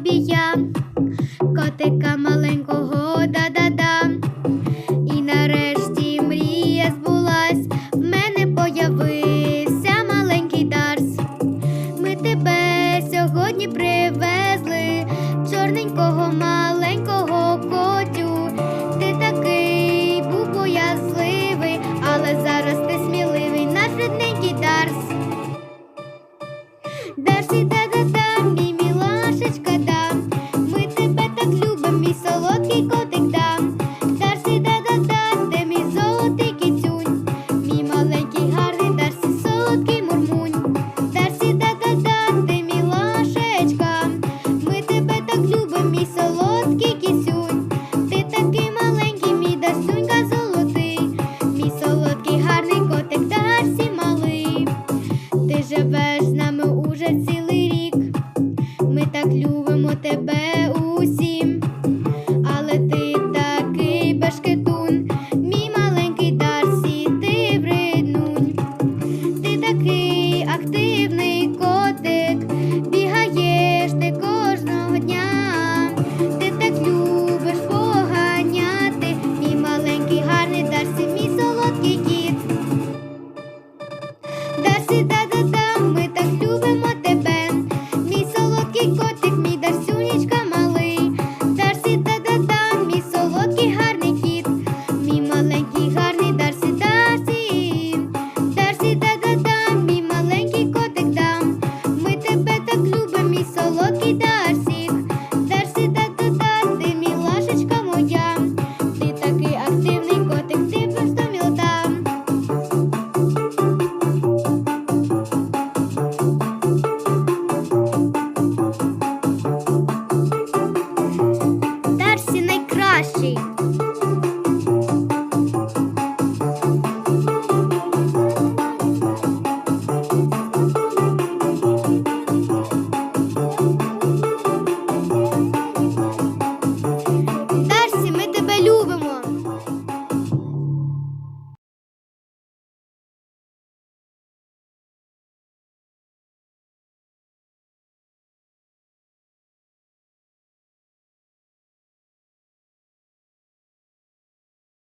собі я, котика маленького да-да-да. І нарешті мрія збулась, в мене появився маленький дарс. Ми тебе сьогодні привезли, чорненького маленького котю. Ти такий був боязливий, але зараз ти сміливий, наш рідненький дарс. Дарсі да да да так любимо тебе усім, але ти такий башкетун, мій маленький Дарсі, ти вреднунь, ти такий активний котик, бігаєш ти кожного дня, ти так любиш поганяти, мій маленький гарний Дарсі, мій солодкий кіт. Дарсі, চকিদার